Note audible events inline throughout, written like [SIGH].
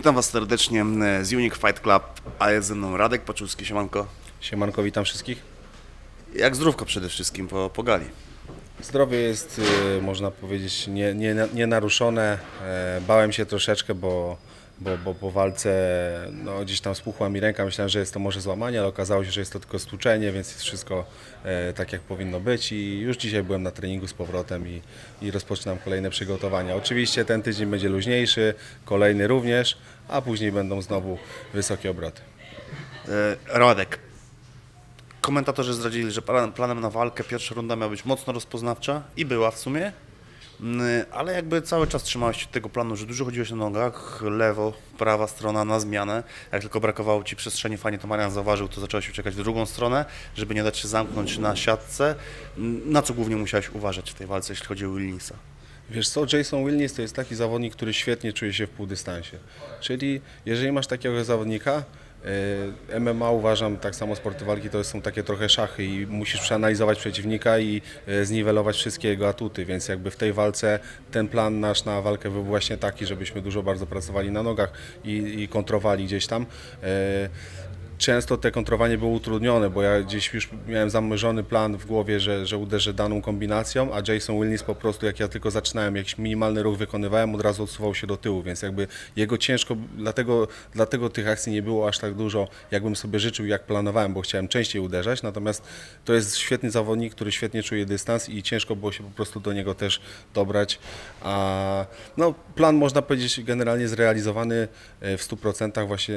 Witam Was serdecznie e, z Unique Fight Club, a jest ze mną Radek Paczulski, siemanko. Siemanko, witam wszystkich. Jak zdrówko przede wszystkim po, po gali. Zdrowie jest, y, można powiedzieć, nie, nie, nienaruszone. E, Bałem się troszeczkę, bo, bo, bo po walce no, gdzieś tam spuchła mi ręka. Myślałem, że jest to może złamanie, ale okazało się, że jest to tylko stłuczenie, więc jest wszystko e, tak, jak powinno być. I już dzisiaj byłem na treningu z powrotem i, i rozpoczynam kolejne przygotowania. Oczywiście ten tydzień będzie luźniejszy, kolejny również, a później będą znowu wysokie obroty. E, Radek, komentatorzy zdradzili, że plan- planem na walkę pierwsza runda miała być mocno rozpoznawcza i była w sumie, ale jakby cały czas trzymałeś się tego planu, że dużo chodziłeś na nogach, lewo, prawa strona na zmianę. Jak tylko brakowało Ci przestrzeni, fajnie to Marian zauważył, to zacząłeś uciekać w drugą stronę, żeby nie dać się zamknąć na siatce. Mm, Na co głównie musiałeś uważać w tej walce, jeśli chodzi o Willinsa? Wiesz co, Jason Wilnis to jest taki zawodnik, który świetnie czuje się w półdystansie. Czyli jeżeli masz takiego zawodnika, MMA uważam, tak samo sporty walki, to są takie trochę szachy i musisz przeanalizować przeciwnika i e, zniwelować wszystkie jego atuty, więc jakby w tej walce ten plan nasz na walkę był właśnie taki, żebyśmy dużo bardzo pracowali na nogach i, i kontrowali gdzieś tam. Często te kontrowanie było utrudnione, bo ja gdzieś już miałem zamierzony plan w głowie, że, że uderzę daną kombinacją, a Jason Wilnis po prostu jak ja tylko zaczynałem, jakiś minimalny ruch wykonywałem, od razu odsuwał się do tyłu, więc jakby jego ciężko, dlatego, dlatego tych akcji nie było aż tak dużo, jakbym sobie życzył, jak planowałem, bo chciałem częściej uderzać, natomiast to jest świetny zawodnik, który świetnie czuje dystans i ciężko było się po prostu do niego też dobrać, a no, plan można powiedzieć generalnie zrealizowany e, w 100% właśnie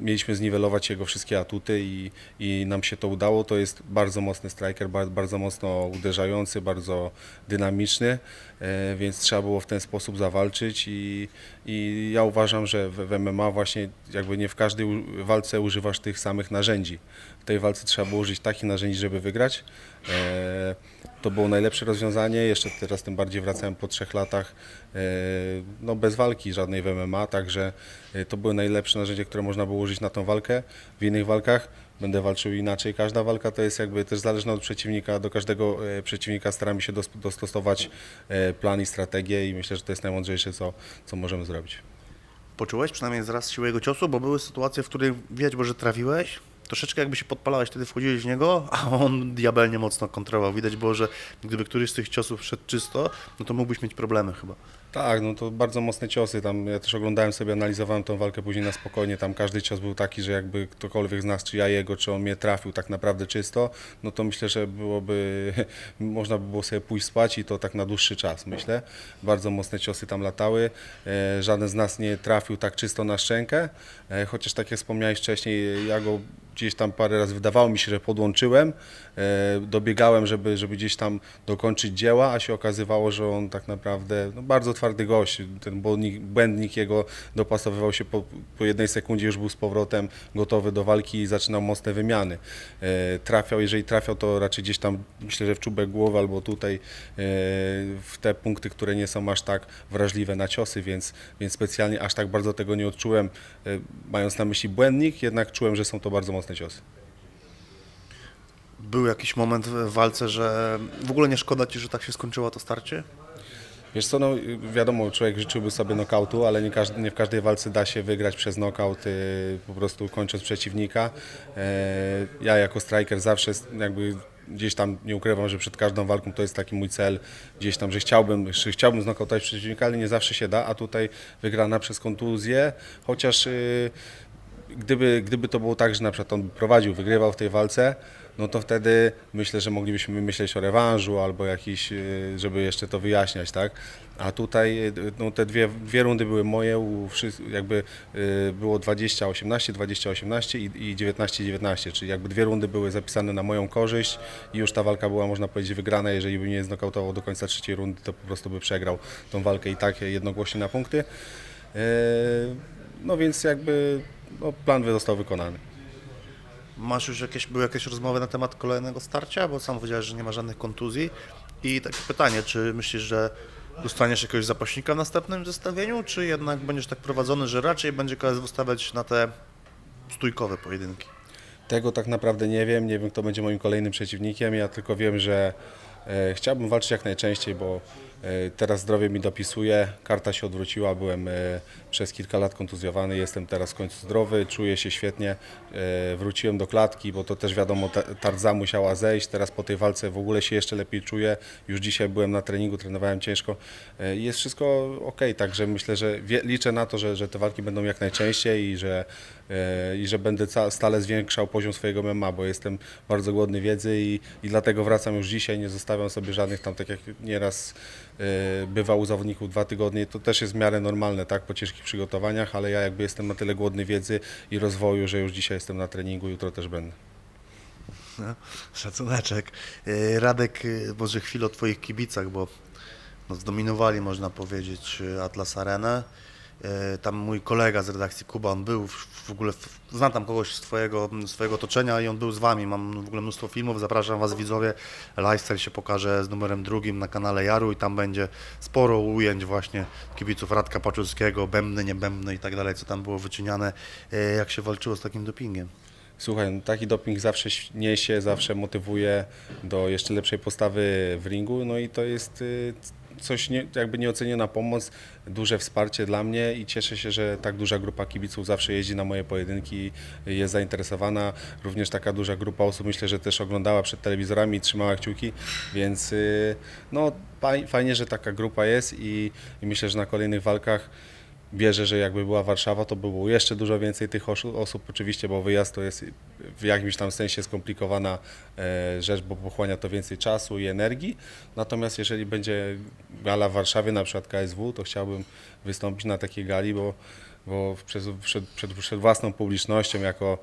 mieliśmy zniwelować jego wszystkie atuty i, i nam się to udało. To jest bardzo mocny striker, bardzo, bardzo mocno uderzający, bardzo dynamiczny, e, więc trzeba było w ten sposób zawalczyć i, i ja uważam, że w, w MMA właśnie jakby nie w każdej walce używasz tych samych narzędzi. W tej walce trzeba było użyć takich narzędzi, żeby wygrać. To było najlepsze rozwiązanie, jeszcze teraz tym bardziej wracałem po trzech latach e, no bez walki żadnej w MMA, także e, to były najlepsze narzędzie, które można było użyć na tą walkę. W innych walkach będę walczył inaczej. Każda walka to jest jakby też zależna od przeciwnika. Do każdego e, przeciwnika staramy się dos- dostosować plan i strategię i myślę, że to jest najmądrzejsze, co, co możemy zrobić. Poczułeś przynajmniej zaraz siłę jego ciosu, bo były sytuacje, w których było, że trafiłeś, troszeczkę jakby się podpalałeś, wtedy wchodziłeś w niego, a on diabelnie mocno kontrował. Widać było, że gdyby któryś z tych ciosów szedł czysto, no to mógłbyś mieć problemy chyba. Tak, no to bardzo mocne ciosy. Tam ja też oglądałem sobie, analizowałem tą walkę później na spokojnie. Tam każdy cios był taki, że jakby ktokolwiek z nas, czy ja jego, czy on mnie trafił tak naprawdę czysto, no to myślę, że byłoby, [LAUGHS] można by było sobie pójść spać i to tak na dłuższy czas, myślę. Bardzo mocne ciosy tam latały. E, żaden z nas nie trafił tak czysto na szczękę, e, chociaż tak jak wspomniałeś wcześniej, ja go gdzieś tam parę razy wydawało mi się, że podłączyłem, e, dobiegałem, żeby, żeby gdzieś tam dokończyć dzieła, a się okazywało, że on tak naprawdę no, bardzo twardy gość, ten błędnik, błędnik jego dopasowywał się po, po jednej sekundzie, już był z powrotem gotowy do walki i zaczynał mocne wymiany. E, trafiał, jeżeli trafiał, to raczej gdzieś tam, myślę, że w czubek głowy albo tutaj e, w te punkty, które nie są aż tak wrażliwe na ciosy, więc, więc specjalnie aż tak bardzo tego nie odczułem, e, mając na myśli błędnik, jednak czułem, że są to bardzo mocne ciosy. Był jakiś moment w walce, że w ogóle nie szkoda ci, że tak się skończyło to starcie? Wiesz co, no wiadomo, człowiek życzyłby sobie nokautu, ale nie, każdy, nie w każdej walce da się wygrać przez nokaut, y, po prostu kończąc przeciwnika. E, ja jako striker zawsze jakby gdzieś tam nie ukrywam, że przed każdą walką to jest taki mój cel, gdzieś tam, że chciałbym, że chciałbym znokautować przeciwnika, ale nie zawsze się da, a tutaj wygrana przez kontuzję, chociaż y, gdyby, gdyby to było tak, że na przykład on prowadził, wygrywał w tej walce, no to wtedy myślę, że moglibyśmy myśleć o rewanżu albo jakiś, y, żeby jeszcze to wyjaśniać, tak? A tutaj y, no, te dwie, dwie rundy były moje, jakby y, było 20-18, 20-18 i, i 19-19, czyli jakby dwie rundy były zapisane na moją korzyść i już ta walka była, można powiedzieć, wygrana. Jeżeli by mnie znokautował do końca trzeciej rundy, to po prostu by przegrał tą walkę i tak jednogłośnie na punkty. E, No więc jakby no, plan został wykonany. Masz już jakieś, były jakieś rozmowy na temat kolejnego starcia, bo sam powiedziałeś, że nie ma żadnych kontuzji. I takie pytanie, czy myślisz, że dostaniesz jakiegoś zapaśnika w następnym zestawieniu, czy jednak będziesz tak prowadzony, że raczej będzie KSW stawiać na te stójkowe pojedynki? Tego tak naprawdę nie wiem, nie wiem kto będzie moim kolejnym przeciwnikiem, ja tylko wiem, że e, chciałbym walczyć jak najczęściej, bo Teraz zdrowie mi dopisuje, karta się odwróciła, byłem e, przez kilka lat kontuzjowany, jestem teraz w końcu zdrowy, czuję się świetnie, E, wróciłem do klatki, bo to też wiadomo, ta- tarza musiała zejść, teraz po tej walce w ogóle się jeszcze lepiej czuję, już dzisiaj byłem na treningu, trenowałem ciężko, E, jest wszystko ok, także myślę, że liczę na to, że, że te walki będą jak najczęściej i że, e, i że będę stale zwiększał poziom swojego MMA, bo jestem bardzo głodny wiedzy i, i dlatego wracam już dzisiaj, nie zostawiam sobie żadnych tam, tak jak nieraz e, bywa u zawodników dwa tygodnie, to też jest w miarę normalne, tak, po ciężkich przygotowaniach, ale ja jakby jestem na tyle głodny wiedzy i rozwoju, że już dzisiaj jestem na treningu, jutro też będę. No, szacuneczek. E, Radek, e, może chwilę o Twoich kibicach, bo no, zdominowali, można powiedzieć, Atlas Arenę. E, Tam mój kolega z redakcji Kuba, on był w, ogóle, znam tam kogoś z twojego, swojego otoczenia i on był z Wami. Mam w ogóle mnóstwo filmów, zapraszam Was widzowie. Lifestyle się pokaże z numerem drugim na kanale Jaru i tam będzie sporo ujęć właśnie kibiców Radka Paczulskiego, bębny, niebębny i tak dalej, co tam było wyczyniane, e, jak się walczyło z takim dopingiem. Słuchaj, no taki doping zawsze niesie, zawsze motywuje do jeszcze lepszej postawy w ringu, no i to jest y, coś nie, jakby nieoceniona pomoc, duże wsparcie dla mnie i cieszę się, że tak duża grupa kibiców zawsze jeździ na moje pojedynki, jest zainteresowana. Również taka duża grupa osób myślę, że też oglądała przed telewizorami i trzymała kciuki, więc y, no faj- fajnie, że taka grupa jest i, i myślę, że na kolejnych walkach wierzę, że jakby była Warszawa, to by było jeszcze dużo więcej tych osób, oczywiście, bo wyjazd to jest w jakimś tam sensie skomplikowana e, rzecz, bo pochłania to więcej czasu i energii. Natomiast jeżeli będzie gala w Warszawie, na przykład KSW, to chciałbym wystąpić na takiej gali, bo, bo przed, przed, przed, przed własną publicznością, jako,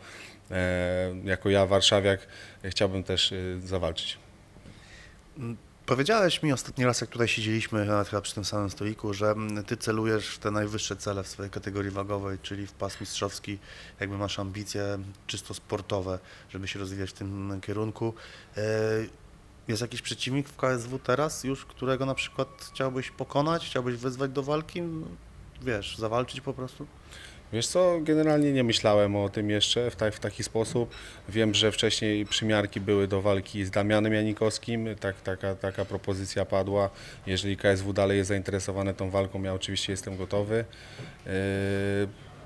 e, jako ja warszawiak, chciałbym też e, zawalczyć. Powiedziałeś mi ostatni raz, jak tutaj siedzieliśmy, chyba przy tym samym stoliku, że mm, ty celujesz w te najwyższe cele w swojej kategorii wagowej, czyli w pas mistrzowski, jakby masz ambicje czysto sportowe, żeby się rozwijać w tym kierunku. E, Jest jakiś przeciwnik w KSW teraz już, którego na przykład chciałbyś pokonać, chciałbyś wezwać do walki? Wiesz, zawalczyć po prostu? Wiesz co, generalnie nie myślałem o tym jeszcze w, ta, w taki sposób. Wiem, że wcześniej przymiarki były do walki z Damianem Janikowskim, tak, taka, taka propozycja padła. Jeżeli KSW dalej jest zainteresowane tą walką, ja oczywiście jestem gotowy. Yy,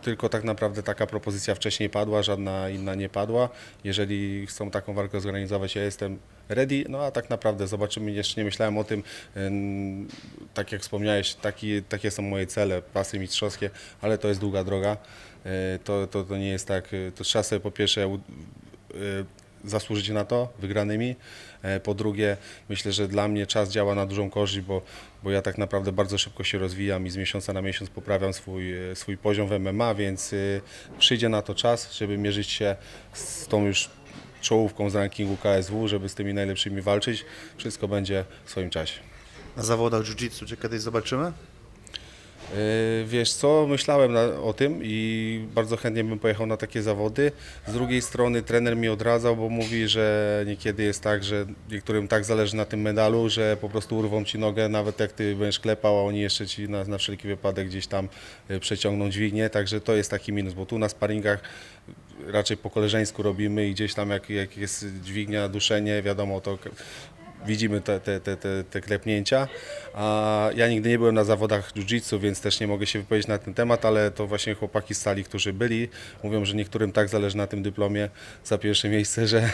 tylko tak naprawdę taka propozycja wcześniej padła, żadna inna nie padła. Jeżeli chcą taką walkę zorganizować, ja jestem ready, no a tak naprawdę zobaczymy, jeszcze nie myślałem o tym, Ym, tak jak wspomniałeś, taki, takie są moje cele, pasy mistrzowskie, ale to jest długa droga, Yy, to, to, to nie jest tak, yy, to trzeba sobie po pierwsze zasłużyć na to wygranymi, E, po drugie myślę, że dla mnie czas działa na dużą korzyść, bo, bo ja tak naprawdę bardzo szybko się rozwijam i z miesiąca na miesiąc poprawiam swój, e, swój poziom w MMA, więc yy, przyjdzie na to czas, żeby mierzyć się z tą już czołówką z rankingu KSW, żeby z tymi najlepszymi walczyć. Wszystko będzie w swoim czasie. Na zawodach jiu-jitsu cię kiedyś zobaczymy? Yy, Wiesz co, myślałem na, o tym i bardzo chętnie bym pojechał na takie zawody. Z drugiej strony trener mi odradzał, bo mówi, że niekiedy jest tak, że niektórym tak zależy na tym medalu, że po prostu urwą ci nogę, nawet jak ty będziesz klepał, a oni jeszcze ci na, na wszelki wypadek gdzieś tam y, przeciągną dźwignię, także to jest taki minus, bo tu na sparingach raczej po koleżeńsku robimy i gdzieś tam jak, jak jest dźwignia, duszenie, wiadomo, to widzimy te, te, te, te, klepnięcia. A ja nigdy nie byłem na zawodach jiu-jitsu, więc też nie mogę się wypowiedzieć na ten temat, ale to właśnie chłopaki z sali, którzy byli, mówią, że niektórym tak zależy na tym dyplomie za pierwsze [LAUGHS] miejsce, że,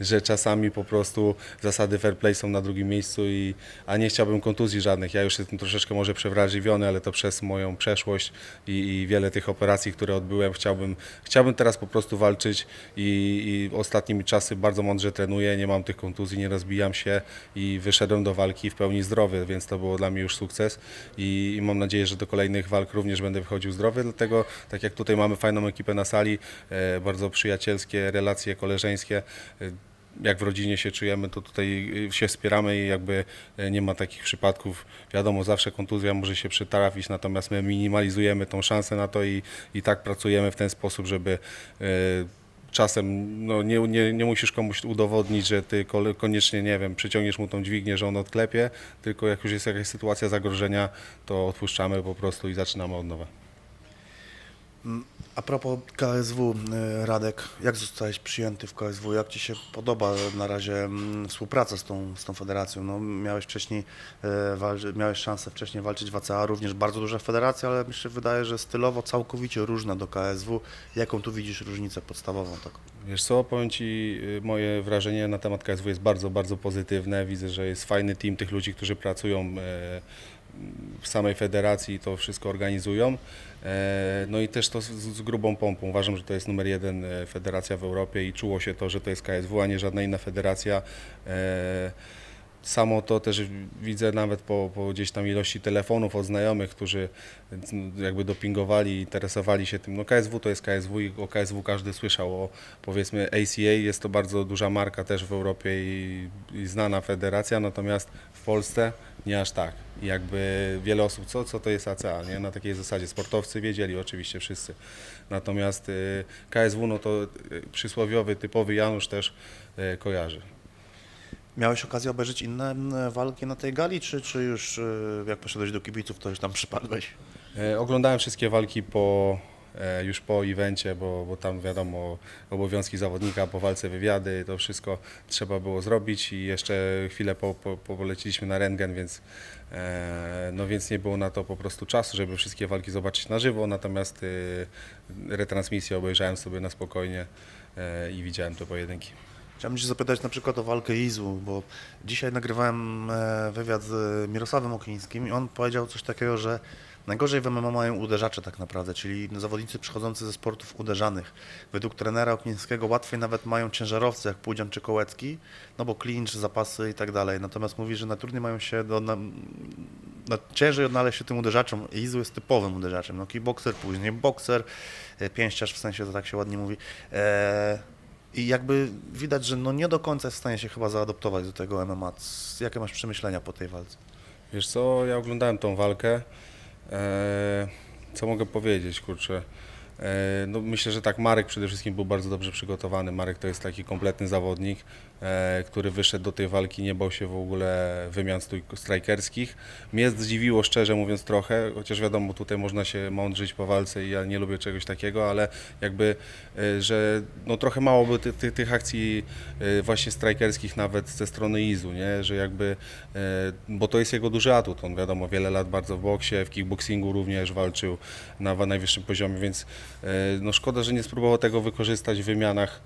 że czasami po prostu zasady fair play są na drugim miejscu, i, a nie chciałbym kontuzji żadnych. Ja już jestem troszeczkę może przewrażliwiony, ale to przez moją przeszłość i, i wiele tych operacji, które odbyłem, chciałbym, chciałbym teraz po prostu walczyć i, i ostatnimi czasy bardzo mądrze trenuję, nie mam tych kontuzji, nie rozbijam się i wyszedłem do walki w pełni zdrowy, więc to było dla mnie już sukces i, i mam nadzieję, że do kolejnych walk również będę wychodził zdrowy, dlatego tak jak tutaj mamy fajną ekipę na sali, e, bardzo przyjacielskie relacje koleżeńskie, e, jak w rodzinie się czujemy, to tutaj y, się wspieramy i jakby y, nie ma takich przypadków. Wiadomo, zawsze kontuzja może się przytrafić, natomiast my minimalizujemy tą szansę na to i, i tak pracujemy w ten sposób, żeby y, czasem no, nie, nie, nie musisz komuś udowodnić, że ty koniecznie, nie wiem, przyciągniesz mu tą dźwignię, że on odklepie, tylko jak już jest jakaś sytuacja zagrożenia, to odpuszczamy po prostu i zaczynamy od nowa. A propos KSW, y, Radek, jak zostałeś przyjęty w KSW? Jak Ci się podoba na razie mm, współpraca z tą, z tą federacją? No, miałeś wcześniej, walczy, miałeś szansę wcześniej walczyć w ACA, również bardzo duża federacja, ale mi się wydaje, że stylowo całkowicie różna do KSW. Jaką tu widzisz różnicę podstawową taką? Wiesz co, powiem Ci, y, moje wrażenie na temat KSW jest bardzo, bardzo pozytywne. Widzę, że jest fajny team tych ludzi, którzy pracują w samej federacji to wszystko organizują. E, No i też to z, z grubą pompą. Uważam, że to jest numer jeden e, federacja w Europie i czuło się to, że to jest KSW, a nie żadna inna federacja. E, Samo to też widzę nawet po, po gdzieś tam ilości telefonów od znajomych, którzy no, jakby dopingowali, interesowali się tym. No KSW to jest KSW i o KSW każdy słyszał. O powiedzmy ACA jest to bardzo duża marka też w Europie i, i znana federacja, natomiast w Polsce nie aż tak. I jakby wiele osób, co, co to jest ACA, nie? Na takiej zasadzie. Sportowcy wiedzieli oczywiście wszyscy. Natomiast y, KSW, no to y, przysłowiowy, typowy Janusz też y, kojarzy. Miałeś okazję obejrzeć inne walki na tej gali, czy, czy już y, jak poszedłeś do kibiców, to już tam przypadłeś? E, Oglądałem wszystkie walki po, już po evencie, bo, bo tam wiadomo obowiązki zawodnika, po walce wywiady, to wszystko trzeba było zrobić i jeszcze chwilę po, po, po poleciliśmy na rentgen, więc, e, no więc nie było na to po prostu czasu, żeby wszystkie walki zobaczyć na żywo, natomiast e, retransmisję obejrzałem sobie na spokojnie e, i widziałem te pojedynki. Chciałbym Cię zapytać na przykład o walkę Izu, bo dzisiaj nagrywałem e, wywiad z Mirosławem Oklińskim i on powiedział coś takiego, że najgorzej w MMA mają uderzacze tak naprawdę, czyli zawodnicy przychodzący ze sportów uderzanych. Według trenera Oklińskiego łatwiej nawet mają ciężarowcy jak Pudzian czy Kołecki, no bo clinch, zapasy i tak dalej. Natomiast mówi, że najtrudniej mają się, do, na, na, ciężej odnaleźć się tym uderzaczom. Izu jest typowym uderzaczem, no kickboxer, później bokser, e, pięściarz w sensie, to tak się ładnie mówi. E, i jakby widać, że no nie do końca jest w stanie się chyba zaadoptować do tego MMA. Jakie masz przemyślenia po tej walce? Wiesz co, ja oglądałem tą walkę. E, co mogę powiedzieć, kurczę? E, no myślę, że tak, Marek przede wszystkim był bardzo dobrze przygotowany. Marek to jest taki kompletny zawodnik, który wyszedł do tej walki, nie bał się w ogóle wymian strajkerskich. Mnie zdziwiło szczerze mówiąc trochę, chociaż wiadomo, tutaj można się mądrzyć po walce i ja nie lubię czegoś takiego, ale jakby, e, że no trochę mało by ty, ty, tych akcji e, właśnie strajkerskich nawet ze strony Izu, nie? że jakby, e, bo to jest jego duży atut, on wiadomo, wiele lat bardzo w boksie, w kickboxingu również walczył na najwyższym poziomie, więc e, no szkoda, że nie spróbował tego wykorzystać w wymianach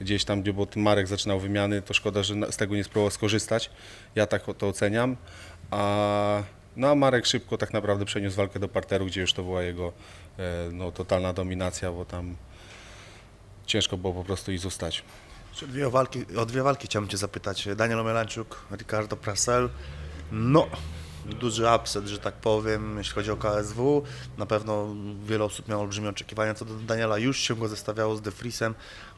gdzieś tam, gdzie bo ten Marek zaczynał wymiany, to szkoda, że z tego nie spróbował skorzystać. Ja tak to oceniam. A, no a Marek szybko tak naprawdę przeniósł walkę do parteru, gdzie już to była jego e, no, totalna dominacja, bo tam ciężko było po prostu i zostać. Dwie walki, o dwie walki chciałbym Cię zapytać. Daniel Omelanczuk, Ricardo Prasel. No, duży upset, że tak powiem, jeśli chodzi o KSW. Na pewno wiele osób miało olbrzymie oczekiwania co do Daniela. Już się go zestawiało z De Vriesem.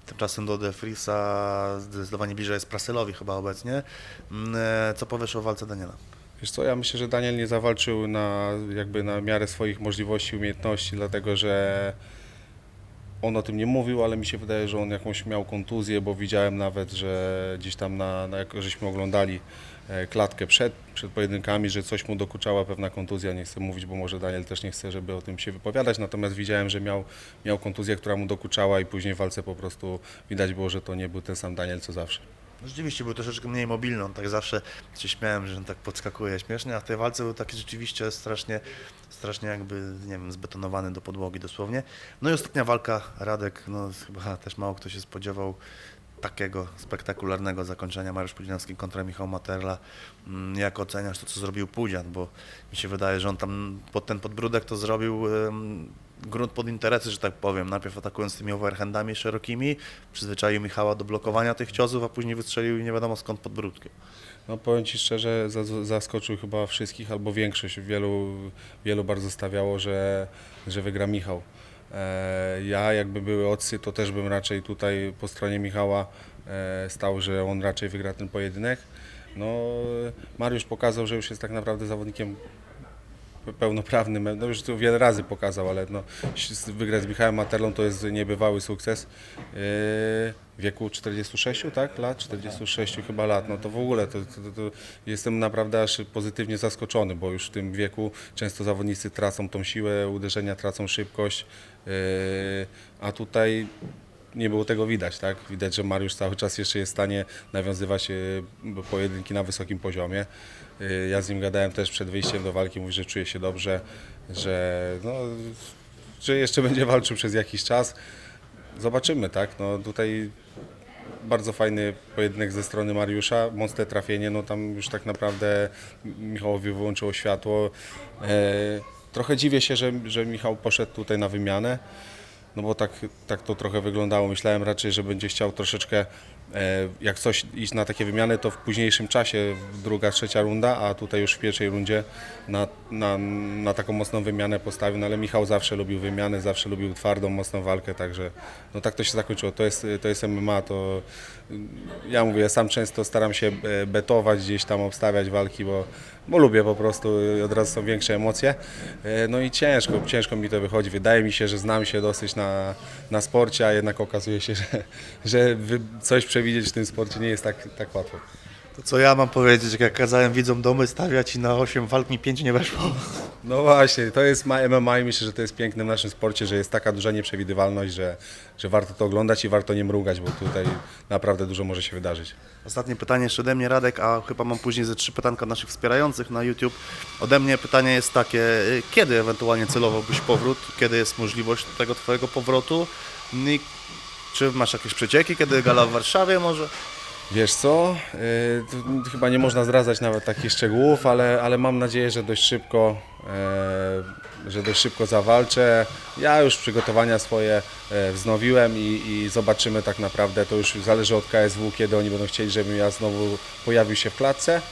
Tymczasem do De Vriesa zdecydowanie bliżej jest Praselowi chyba obecnie. Mm, e, Co powiesz o walce Daniela? Wiesz co, ja myślę, że Daniel nie zawalczył na, jakby na miarę swoich możliwości, umiejętności, dlatego że on o tym nie mówił, ale mi się wydaje, że on jakąś miał kontuzję, bo widziałem nawet, że gdzieś tam, na, na, jak żeśmy oglądali e, klatkę przed, przed pojedynkami, że coś mu dokuczała pewna kontuzja. Nie chcę mówić, bo może Daniel też nie chce, żeby o tym się wypowiadać, natomiast widziałem, że miał, miał kontuzję, która mu dokuczała i później w walce po prostu widać było, że to nie był ten sam Daniel co zawsze. Rzeczywiście był troszeczkę mniej mobilny, on tak zawsze się śmiałem, że on tak podskakuje śmiesznie, a w tej walce był taki rzeczywiście strasznie, strasznie jakby, nie wiem, zbetonowany do podłogi dosłownie. No i ostatnia walka, Radek, no chyba też mało kto się spodziewał takiego spektakularnego zakończenia Mariusz Pudzianski kontra Michał Materla. Mm, Jak oceniasz to, co zrobił Pudzian, bo mi się wydaje, że on tam pod ten podbródek to zrobił grunt pod interesy, że tak powiem. Najpierw atakując tymi overhandami szerokimi, przyzwyczaił Michała do blokowania tych ciosów, a później wystrzelił nie wiadomo skąd podbródkiem. No powiem Ci szczerze, za- zaskoczył chyba wszystkich, albo większość, wielu, wielu bardzo stawiało, że, że wygra Michał. E, ja jakby były odsy, to też bym raczej tutaj po stronie Michała e, stał, że on raczej wygra ten pojedynek. No, Mariusz pokazał, że już jest tak naprawdę zawodnikiem pełnoprawny, me- no już to wiele razy pokazał, ale no, wygrać z Michałem Materlą to jest niebywały sukces. Yy, wieku 46 tak, lat, 46 chyba lat, no to w ogóle to, to, to jestem naprawdę aż pozytywnie zaskoczony, bo już w tym wieku często zawodnicy tracą tą siłę uderzenia, tracą szybkość, yy, a tutaj nie było tego widać, tak? Widać, że Mariusz cały czas jeszcze jest w stanie nawiązywać pojedynki na wysokim poziomie. E, Ja z nim gadałem też przed wyjściem do walki, mówi, że czuje się dobrze, że, no, że jeszcze [LAUGHS] będzie walczył przez jakiś czas. Zobaczymy, tak? No, tutaj bardzo fajny pojedynek ze strony Mariusza, mocne trafienie, no tam już tak naprawdę Michałowi wyłączyło światło. E, trochę dziwię się, że, że Michał poszedł tutaj na wymianę, no bo tak, tak to trochę wyglądało. Myślałem raczej, że będzie chciał troszeczkę, jak coś iść na takie wymiany, to w późniejszym czasie, druga, trzecia runda, a tutaj już w pierwszej rundzie na, na, na taką mocną wymianę postawił, no ale Michał zawsze lubił wymiany, zawsze lubił twardą, mocną walkę, także no tak to się zakończyło. To jest, to jest MMA, to ja mówię, ja sam często staram się e, betować, gdzieś tam obstawiać walki, bo, bo lubię po prostu, od razu są większe emocje. E, No i ciężko, ciężko mi to wychodzi. Wydaje mi się, że znam się dosyć na, na sporcie, a jednak okazuje się, że, że coś przewidzieć w tym sporcie nie jest tak, tak łatwo. To co ja mam powiedzieć, jak kazałem widzom domy stawiać i na 8 walk mi 5 nie weszło. No właśnie, to jest ma- MMA i myślę, że to jest piękne w naszym sporcie, że jest taka duża nieprzewidywalność, że, że warto to oglądać i warto nie mrugać, bo tutaj naprawdę dużo może się wydarzyć. Ostatnie pytanie jeszcze ode mnie, Radek, a chyba mam później ze trzy pytanka naszych wspierających na YouTube. Ode mnie pytanie jest takie, kiedy ewentualnie celowałbyś powrót, kiedy jest możliwość tego Twojego powrotu I czy masz jakieś przecieki, kiedy gala w Warszawie może? Wiesz co, yy, chyba nie można zdradzać nawet takich szczegółów, ale, ale mam nadzieję, że dość szybko, yy, że dość szybko zawalczę. Ja już przygotowania swoje yy, wznowiłem i, i zobaczymy tak naprawdę, to już zależy od KSW, kiedy oni będą chcieli, żebym ja znowu pojawił się w klatce.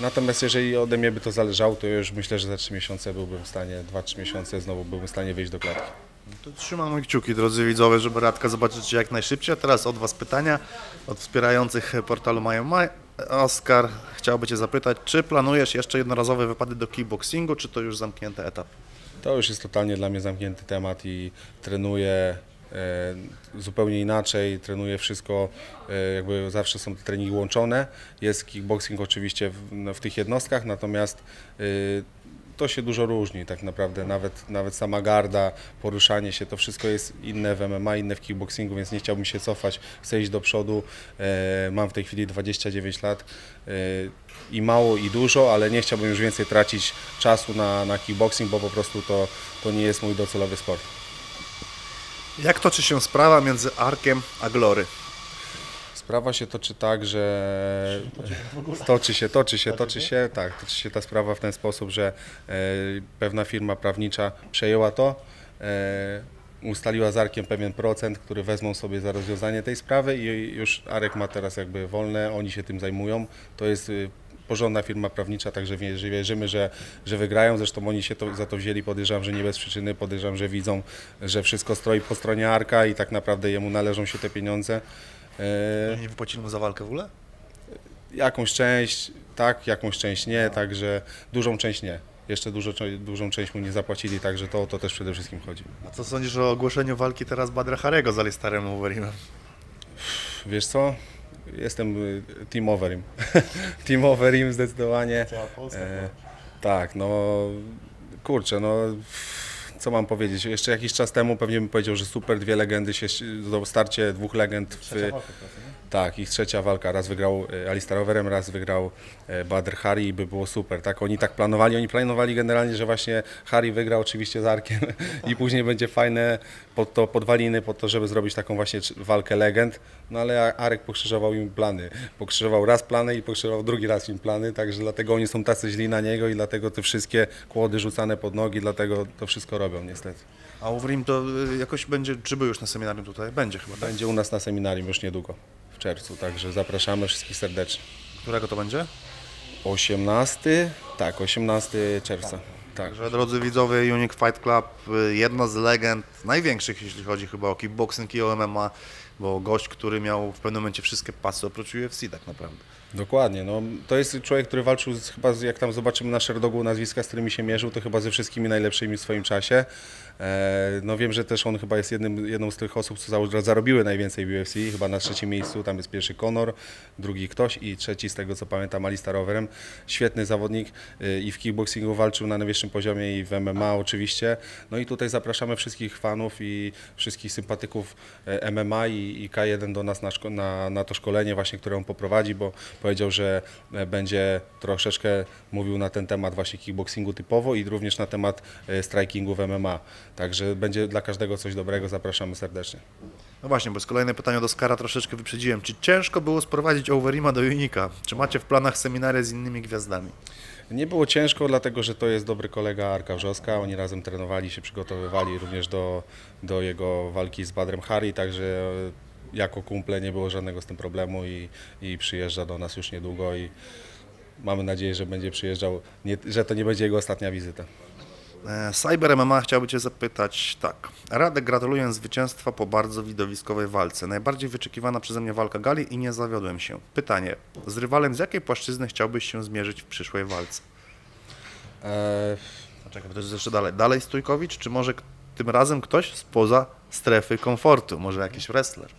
Natomiast jeżeli ode mnie by to zależało, to już myślę, że za 3 miesiące byłbym w stanie, 2-3 miesiące znowu byłbym w stanie wyjść do klatki. To trzymamy kciuki, drodzy widzowie, żeby Radka zobaczyć jak najszybciej. A teraz od Was pytania od wspierających portalu Mają Maj. Oskar chciałby Cię zapytać, czy planujesz jeszcze jednorazowe wypady do kickboxingu, czy to już zamknięty etap? To już jest totalnie dla mnie zamknięty temat i trenuję e, zupełnie inaczej, trenuję wszystko, e, jakby zawsze są te treningi łączone. Jest kickboxing oczywiście w, no, w tych jednostkach, natomiast e, to się dużo różni tak naprawdę, nawet, nawet sama garda, poruszanie się, to wszystko jest inne w MMA, inne w kickboxingu, więc nie chciałbym się cofać, chcę iść do przodu. E, mam w tej chwili 29 lat e, i mało i dużo, ale nie chciałbym już więcej tracić czasu na, na kickboxing, bo po prostu to, to nie jest mój docelowy sport. Jak toczy się sprawa między Arkiem a Glory? Sprawa się toczy tak, że toczy się, toczy się, toczy się, tak, toczy się ta sprawa w ten sposób, że e, pewna firma prawnicza przejęła to, e, ustaliła z Arkiem pewien procent, który wezmą sobie za rozwiązanie tej sprawy i już Arek ma teraz jakby wolne, oni się tym zajmują. To jest y, porządna firma prawnicza, także wierzy- wierzymy, że, że wygrają. Zresztą oni się to, za to wzięli, podejrzewam, że nie bez przyczyny, podejrzewam, że widzą, że wszystko stroi po stronie Arka i tak naprawdę jemu należą się te pieniądze. E, Nie wypłacili mu za walkę w ogóle? Jakąś część tak, jakąś część nie, także dużą część nie. Jeszcze dużo, dużą część mu nie zapłacili, także to o to też przede wszystkim chodzi. A co sądzisz o ogłoszeniu walki teraz Badra Harego z Alistarem Overeemem? Wiesz co? Jestem y, team over him. [LAUGHS] team over him zdecydowanie. E, tak, no kurczę, no co mam powiedzieć? Jeszcze jakiś czas temu pewnie bym powiedział, że super, dwie legendy się, do starcie dwóch legend w, tak, ich trzecia walka. Raz wygrał e, Alistair Overem, raz wygrał e, Badr Hari i by było super. Tak, oni tak planowali. Oni planowali generalnie, że właśnie Hari wygra oczywiście z Arkiem [LAUGHS] i później będzie fajne pod to podwaliny, pod to, żeby zrobić taką właśnie walkę legend. No ale Arek pokrzyżował im plany. Pokrzyżował raz plany i pokrzyżował drugi raz im plany, także dlatego oni są tacy źli na niego i dlatego te wszystkie kłody rzucane pod nogi, dlatego to wszystko robią niestety. A Overeem to y, jakoś będzie, czy był już na seminarium tutaj? Będzie chyba, tak? Będzie u nas na seminarium już niedługo, w czerwcu, także zapraszamy wszystkich serdecznie. Którego to będzie? 18, tak, 18 czerwca. Tak. Także drodzy widzowie, Unique Fight Club, y, jedna z legend największych, jeśli chodzi chyba o kickboxing i o MMA, bo gość, który miał w pewnym momencie wszystkie pasy oprócz UFC tak naprawdę. Dokładnie, no, to jest człowiek, który walczył z, chyba, jak tam zobaczymy na Sherdogu nazwiska, z którymi się mierzył, to chyba ze wszystkimi najlepszymi w swoim czasie. E, no wiem, że też on chyba jest jednym, jedną z tych osób, co zarobiły najwięcej w UFC, chyba na trzecim miejscu, tam jest pierwszy Conor, drugi ktoś i trzeci z tego co pamiętam Alista Rowerem. Świetny zawodnik y, i w kickboxingu walczył na najwyższym poziomie i w MMA oczywiście. No i tutaj zapraszamy wszystkich fanów i wszystkich sympatyków e, MMA i, i K1 do nas na, na, na to szkolenie właśnie, które on poprowadzi, bo powiedział, że e, będzie troszeczkę mówił na ten temat właśnie kickboxingu typowo i również na temat strikingu w MMA. Także będzie dla każdego coś dobrego, zapraszamy serdecznie. No właśnie, bo jest kolejne pytanie od Oskara, troszeczkę wyprzedziłem. Czy ciężko było sprowadzić Overima do Unika? Czy macie w planach seminaria z innymi gwiazdami? Nie było ciężko, dlatego że to jest dobry kolega Arka Wrzoska. Oni razem trenowali, się przygotowywali również do, do jego walki z Badrem Hari, także e, jako kumple nie było żadnego z tym problemu i, i przyjeżdża do nas już niedługo i mamy nadzieję, że będzie przyjeżdżał, nie, że to nie będzie jego ostatnia wizyta. E, Cyber MMA chciałby Cię zapytać tak. Radek, gratuluję zwycięstwa po bardzo widowiskowej walce. Najbardziej wyczekiwana przeze mnie walka gali i nie zawiodłem się. Pytanie. Z rywalem z jakiej płaszczyzny chciałbyś się zmierzyć w przyszłej walce? E, Czekaj, to jest jeszcze dalej. Dalej Stójkowicz, czy może tym razem ktoś spoza strefy komfortu? Może jakiś wrestler?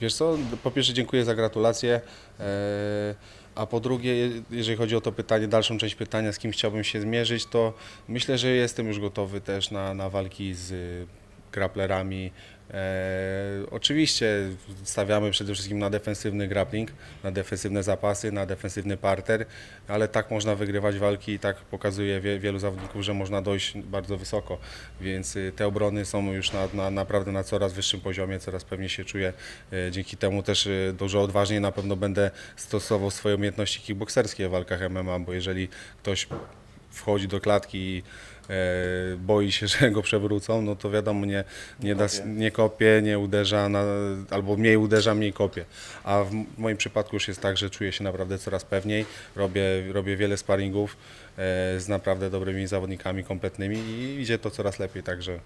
Wiesz co, po pierwsze dziękuję za gratulacje, e, a po drugie, je- jeżeli chodzi o to pytanie, dalszą część pytania, z kim chciałbym się zmierzyć, to myślę, że jestem już gotowy też na, na walki z y, grapplerami. E, oczywiście stawiamy przede wszystkim na defensywny grappling, na defensywne zapasy, na defensywny parter, ale tak można wygrywać walki i tak pokazuje wie, wielu zawodników, że można dojść bardzo wysoko, więc y, te obrony są już na, na, naprawdę na coraz wyższym poziomie, coraz pewniej się czuję. E, Dzięki temu też y, dużo odważniej na pewno będę stosował swoje umiejętności kickbokserskie w walkach MMA, bo jeżeli ktoś wchodzi do klatki i boi się, [LAUGHS] że go przewrócą, no to wiadomo, nie, nie, da, nie kopie, nie uderza, na, albo mniej uderza, mniej kopie. A w moim przypadku już jest tak, że czuję się naprawdę coraz pewniej, robię, robię wiele sparingów e, z naprawdę dobrymi zawodnikami kompletnymi i idzie to coraz lepiej, także,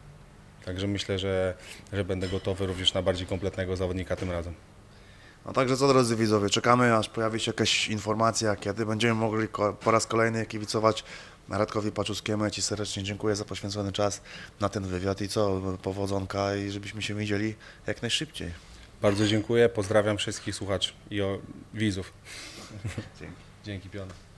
także myślę, że, że będę gotowy również na bardziej kompletnego zawodnika tym razem. No także co drodzy widzowie, czekamy aż pojawi się jakaś informacja, kiedy będziemy mogli po raz kolejny kibicować Radkowi Paczuskiemu. Ja Ci serdecznie dziękuję za poświęcony czas na ten wywiad i co, powodzonka i żebyśmy się widzieli jak najszybciej. Bardzo dziękuję, pozdrawiam wszystkich słuchaczy i o, widzów. Dzięki. Dzięki Piona.